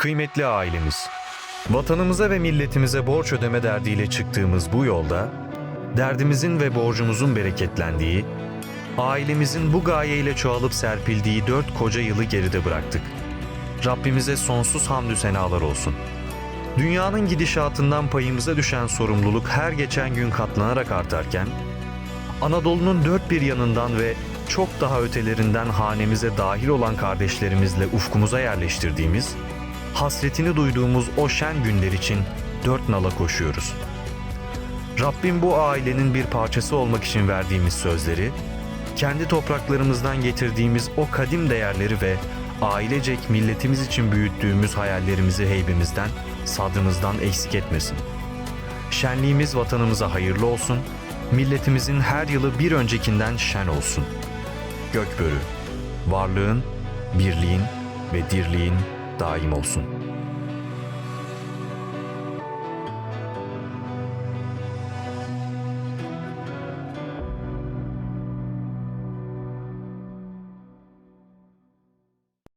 Kıymetli ailemiz, vatanımıza ve milletimize borç ödeme derdiyle çıktığımız bu yolda, derdimizin ve borcumuzun bereketlendiği, ailemizin bu gayeyle çoğalıp serpildiği dört koca yılı geride bıraktık. Rabbimize sonsuz hamdü senalar olsun. Dünyanın gidişatından payımıza düşen sorumluluk her geçen gün katlanarak artarken, Anadolu'nun dört bir yanından ve çok daha ötelerinden hanemize dahil olan kardeşlerimizle ufkumuza yerleştirdiğimiz, hasretini duyduğumuz o şen günler için dört nala koşuyoruz. Rabbim bu ailenin bir parçası olmak için verdiğimiz sözleri, kendi topraklarımızdan getirdiğimiz o kadim değerleri ve ailecek milletimiz için büyüttüğümüz hayallerimizi heybemizden, sadrımızdan eksik etmesin. Şenliğimiz vatanımıza hayırlı olsun, milletimizin her yılı bir öncekinden şen olsun. Gökbörü, varlığın, birliğin ve dirliğin daim olsun.''